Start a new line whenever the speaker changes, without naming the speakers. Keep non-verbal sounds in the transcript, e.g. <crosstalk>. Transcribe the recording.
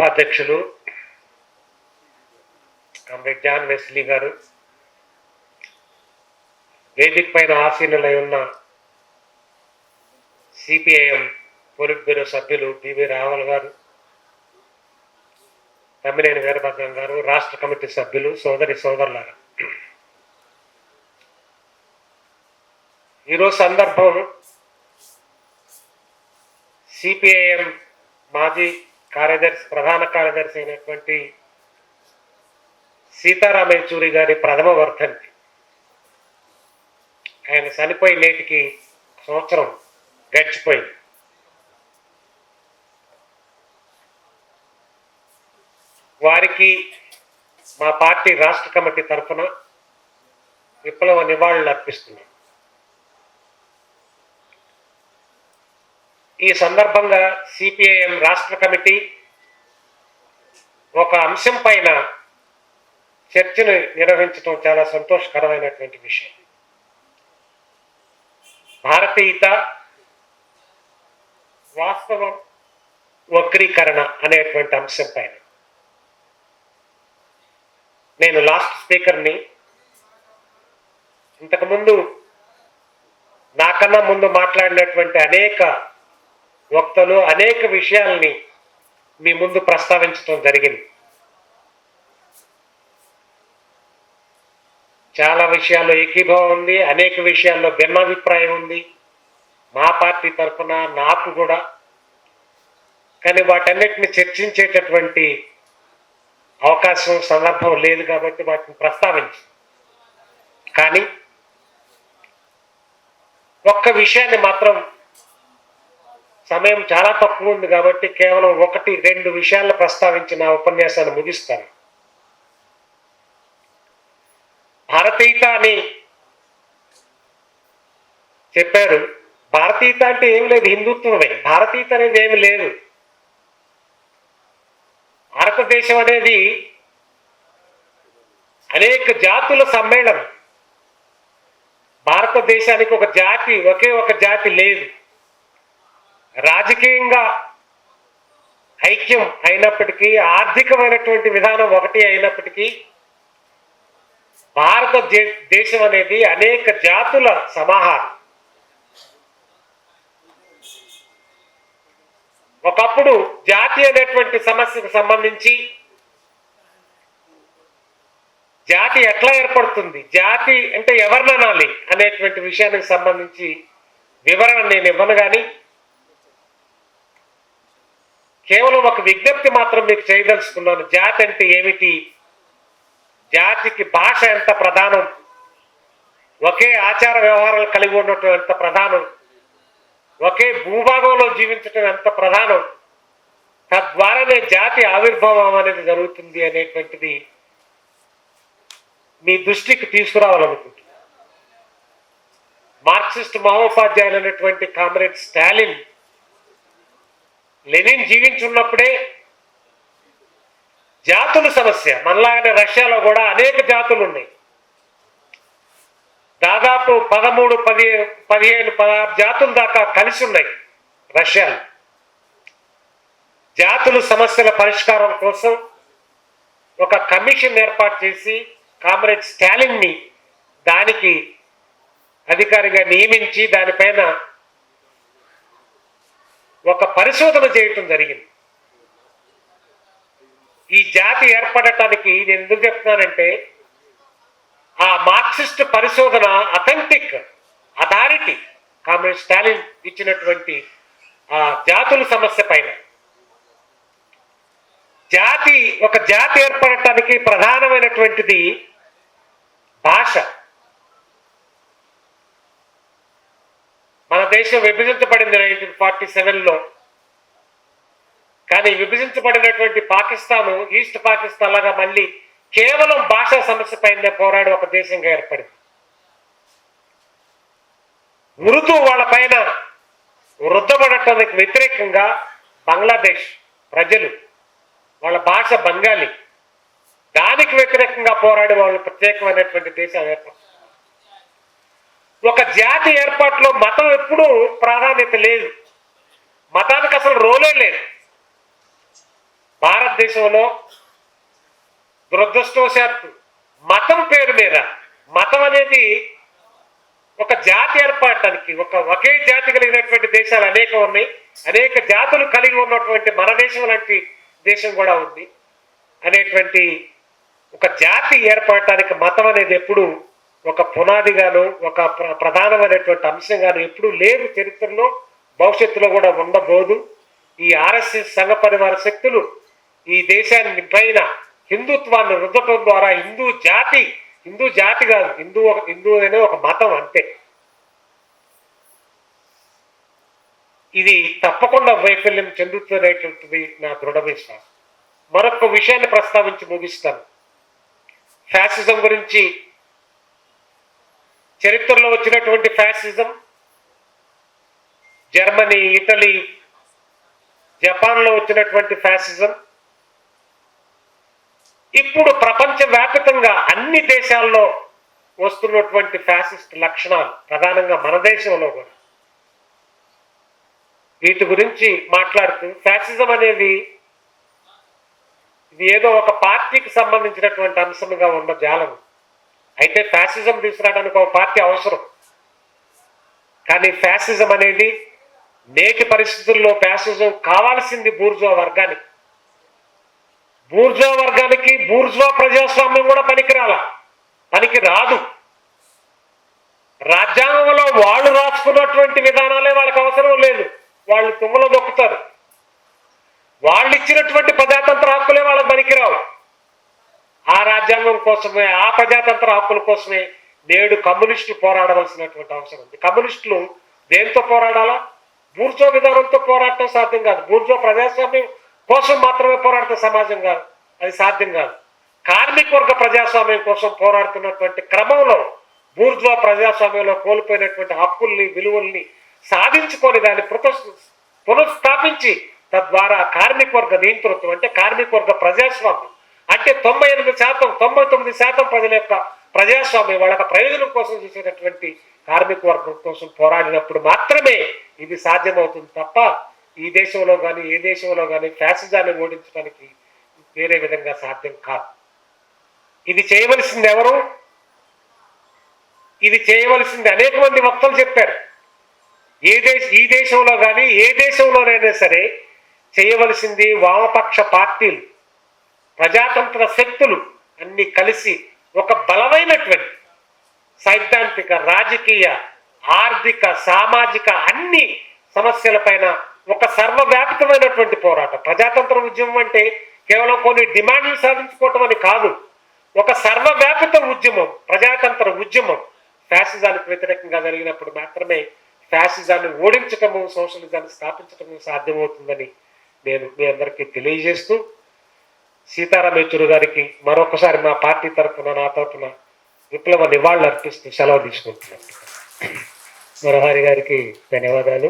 సభాధ్యక్షులు comrade John Wesley గారు వేదిక పైన ఆసీనులై ఉన్న సిపిఐఎం పోలిట్ బ్యూరో సభ్యులు బివి రావల్ గారు తమ్మినేని వీరభద్రం గారు రాష్ట్ర కమిటీ సభ్యులు సోదరి సోదరులారా. ఈరోజు సందర్భం సిపిఐఎం మాజీ కార్యదర్శి ప్రధాన కార్యదర్శి అయినటువంటి సీతారాం యేచూరి గారి ప్రథమ వర్ధంతి ఆయన చనిపోయి నేటికి సంవత్సరం గడిచిపోయింది. వారికి మా పార్టీ రాష్ట్ర కమిటీ తరఫున విప్లవ నివాళులు అర్పిస్తున్నాం. ఈ సందర్భంగా సిపిఐఎం రాష్ట్ర కమిటీ ఒక అంశం పైన చర్చను నిర్వహించడం చాలా సంతోషకరమైనటువంటి విషయం. భారతీయత వాస్తవం వక్రీకరణ అనేటువంటి అంశం పైన. నేను లాస్ట్ స్పీకర్ని ఇంతకుముందు నాకన్నా ముందు మాట్లాడినటువంటి అనేక వక్తలు అనేక విషయాల్ని మీ ముందు ప్రస్తావించడం జరిగింది. చాలా విషయాల్లో ఏకీభావం ఉంది అనేక విషయాల్లో భిన్నాభిప్రాయం ఉంది. మా పార్టీ తరఫున నాకు కూడా. కానీ వాటన్నిటిని చర్చించేటటువంటి అవకాశం సందర్భం లేదు కాబట్టి వాటిని ప్రస్తావించి. కానీ ఒక్క విషయాన్ని మాత్రం సమయం చాలా తక్కువ ఉంది కాబట్టి కేవలం ఒకటి రెండు విషయాలను ప్రస్తావించి నా ఉపన్యాసాన్ని ముగిస్తాను. భారతీయత అని చెప్పారు. భారతీయత అంటే ఏమి లేదు హిందుత్వమే. భారతీయత అనేది ఏమి లేదు. భారతదేశం అనేది అనేక జాతుల సమ్మేళనం. భారతదేశానికి ఒక జాతి ఒకే ఒక జాతి లేదు. రాజకీయంగా ఐక్యం అయినప్పటికీ ఆర్థికమైనటువంటి విధానం ఒకటి అయినప్పటికీ భారత దేశం అనేది అనేక జాతుల సమాహారం. ఒకప్పుడు జాతి అనేటువంటి సమస్యకు సంబంధించి జాతి ఎట్లా ఏర్పడుతుంది? జాతి అంటే ఎవరిని అనేటువంటి విషయానికి సంబంధించి వివరణ నేను ఇవ్వను కానీ కేవలం ఒక విజ్ఞప్తి మాత్రం మీకు చేయదలుచుకున్నాను. జాతి అంటే ఏమిటి? జాతికి భాష ఎంత ప్రధానం? ఒకే ఆచార వ్యవహారాలు కలిగి ఉండటం ఎంత ప్రధానం? ఒకే భూభాగంలో జీవించటం ఎంత ప్రధానం? తద్వారానే జాతి ఆవిర్భావం అనేది జరుగుతుంది అనేటువంటిది మీ దృష్టికి తీసుకురావాలనుకుంటున్నాను. మార్క్సిస్ట్ మహోపాధ్యాయులు అనేటువంటి కామ్రేడ్ స్టాలిన్ లెనిన్ జీవించున్నప్పుడే జాతుల సమస్య. మనలాగానే రష్యాలో కూడా అనేక జాతులు ఉన్నాయి దాదాపు పదమూడు పది పదిహేను పదహారు జాతుల దాకా కలిసి ఉన్నాయి రష్యాలో. జాతుల సమస్యల పరిష్కారం కోసం ఒక కమిషన్ ఏర్పాటు చేసి కామ్రేడ్ స్టాలిన్ని దానికి అధికారిగా నియమించి దానిపైన ఒక పరిశోధన చేయటం జరిగింది. ఈ జాతి ఏర్పడటానికి నేను ఎందుకు చెప్తున్నానంటే ఆ మార్క్సిస్ట్ పరిశోధన అథెంటిక్ అథారిటీ కామ్రేడ్ స్టాలిన్ ఇచ్చినటువంటి ఆ జాతుల సమస్య పైన. జాతి ఒక జాతి ఏర్పడటానికి ప్రధానమైనటువంటిది భాష. మన దేశం విభజించబడింది నైన్టీన్ ఫార్టీ సెవెన్లో. కానీ విభజించబడినటువంటి పాకిస్తాను ఈస్ట్ పాకిస్తాన్ లాగా మళ్ళీ కేవలం భాషా సమస్య పైనే పోరాడి ఒక దేశంగా ఏర్పడింది. ఉర్దూ వాళ్ళ పైన వృద్ధపడటానికి వ్యతిరేకంగా బంగ్లాదేశ్ ప్రజలు వాళ్ళ భాష బెంగాలీ దానికి వ్యతిరేకంగా పోరాడి వాళ్ళు ప్రత్యేకమైనటువంటి దేశం ఏర్పడుతుంది ఒక జాతి ఏర్పాటులో మతం ఎప్పుడూ ప్రాధాన్యత లేదు. మతానికి అసలు రోలే లేదు. భారతదేశంలో దురదృష్టవశాత్తు మతం పేరు మీద మతం అనేది ఒక జాతి ఏర్పడటానికి ఒక ఒకే జాతి కలిగినటువంటి దేశాలు అనేక ఉన్నాయి. అనేక జాతులు కలిగి ఉన్నటువంటి మన దేశం లాంటి దేశం కూడా ఉంది. అనేటువంటి ఒక జాతి ఏర్పడటానికి మతం అనేది ఎప్పుడు ఒక పునాదిగాను ఒక ప్రధానమైనటువంటి అంశంగాను ఎప్పుడు లేదు చరిత్రలో భవిష్యత్తులో కూడా ఉండబోదు. ఈ ఆర్ఎస్ఎస్ సంఘ పరివార శక్తులు ఈ దేశాన్ని పైన హిందుత్వాన్ని రుద్దటం ద్వారా హిందూ జాతి హిందూ జాతి కాదు హిందూ ఒక హిందూ అనే ఒక మతం అంతే. ఇది తప్పకుండా వైఫల్యం చెందుతున్నటువంటిది నా దృఢ విశ్వాసం మరొక విషయాన్ని ప్రస్తావించి ముగిస్తాను. ఫ్యాసిజం గురించి చరిత్రలో వచ్చినటువంటి ఫ్యాసిజం జర్మనీ ఇటలీ జపాన్లో వచ్చినటువంటి ఫ్యాసిజం ఇప్పుడు ప్రపంచవ్యాప్తంగా అన్ని దేశాల్లో వస్తున్నటువంటి ఫ్యాసిస్ట్ లక్షణాలు ప్రధానంగా మన దేశంలో కూడా. వీటి గురించి మాట్లాడుతూ ఫ్యాసిజం అనేది ఇది ఏదో ఒక పార్టీకి సంబంధించినటువంటి అంశంగా ఉన్న జాలం. అయితే ఫ్యాసిజం తీసుకురావడానికి ఒక పార్టీ అవసరం. కానీ ఫ్యాసిజం అనేది నేటి పరిస్థితుల్లో ఫ్యాసిజం కావాల్సింది బూర్జువా వర్గానికి. బూర్జువా వర్గానికి బూర్జువా ప్రజాస్వామ్యం కూడా పనికిరాల. పనికి రాదు. రాజ్యాంగంలో వాళ్ళు రాసుకున్నటువంటి విధానాలే వాళ్ళకి అవసరం లేదు. వాళ్ళు తుమ్మలో దొక్కుతారు. వాళ్ళు ఇచ్చినటువంటి ప్రజాతంత్ర హక్కులే వాళ్ళకి పనికిరావు. ఆ రాజ్యాంగం కోసమే ఆ ప్రజాతంత్ర హక్కుల కోసమే నేడు కమ్యూనిస్టులు పోరాడవలసినటువంటి అవసరం ఉంది. కమ్యూనిస్టులు దేంతో పోరాడాలా? బూర్జో విధానంతో పోరాడటం సాధ్యం కాదు. బూర్జో ప్రజాస్వామ్యం కోసం మాత్రమే పోరాడితే సమాజం కాదు. అది సాధ్యం కాదు. కార్మిక వర్గ ప్రజాస్వామ్యం కోసం పోరాడుతున్నటువంటి క్రమంలో బూర్జో ప్రజాస్వామ్యంలో కోల్పోయినటువంటి హక్కుల్ని విలువల్ని సాధించుకొని దాన్ని పునఃస్థాపించి తద్వారా కార్మిక వర్గ నియంతృత్వం అంటే కార్మిక వర్గ ప్రజాస్వామ్యం అంటే తొంభై ఎనిమిది శాతం తొంభై తొమ్మిది శాతం ప్రజల యొక్క ప్రజాస్వామ్యం వాళ్ళ ప్రయోజనం కోసం చేసేటటువంటి కార్మిక వర్గం కోసం పోరాడినప్పుడు మాత్రమే ఇది సాధ్యమవుతుంది తప్ప ఈ దేశంలో కానీ ఏ దేశంలో కానీ ఫ్యాసిజాన్ని ఓడించడానికి వేరే విధంగా సాధ్యం కాదు. ఇది చేయవలసింది ఎవరు? ఇది చేయవలసింది అనేక మంది వక్తలు చెప్పారు. ఏ దేశ ఈ దేశంలో కానీ ఏ దేశంలోనైనా సరే చేయవలసింది వామపక్ష పార్టీలు. ప్రజాతంత్ర శక్తులు అన్ని కలిసి ఒక బలమైనటువంటి సైద్ధాంతిక రాజకీయ ఆర్థిక సామాజిక అన్ని సమస్యలపైన ఒక సర్వవ్యాప్తమైనటువంటి పోరాటం. ప్రజాతంత్ర ఉద్యమం అంటే కేవలం కొన్ని డిమాండ్లు సాధించుకోవటం అని కాదు. ఒక సర్వవ్యాపిత ఉద్యమం ప్రజాతంత్ర ఉద్యమం ఫ్యాసిజానికి వ్యతిరేకంగా జరిగినప్పుడు మాత్రమే ఫ్యాసిజాన్ని ఓడించటము సోషలిజాన్ని స్థాపించటము సాధ్యమవుతుందని నేను మీ అందరికీ తెలియజేస్తూ సీతారాం యేచూరి గారికి మరొకసారి మా పార్టీ తరఫున నా తరఫున విప్లవ నివాళులు అర్పిస్తూ సెలవు తీసుకుంటున్నాను. <clears throat> మరోహారి గారికి ధన్యవాదాలు.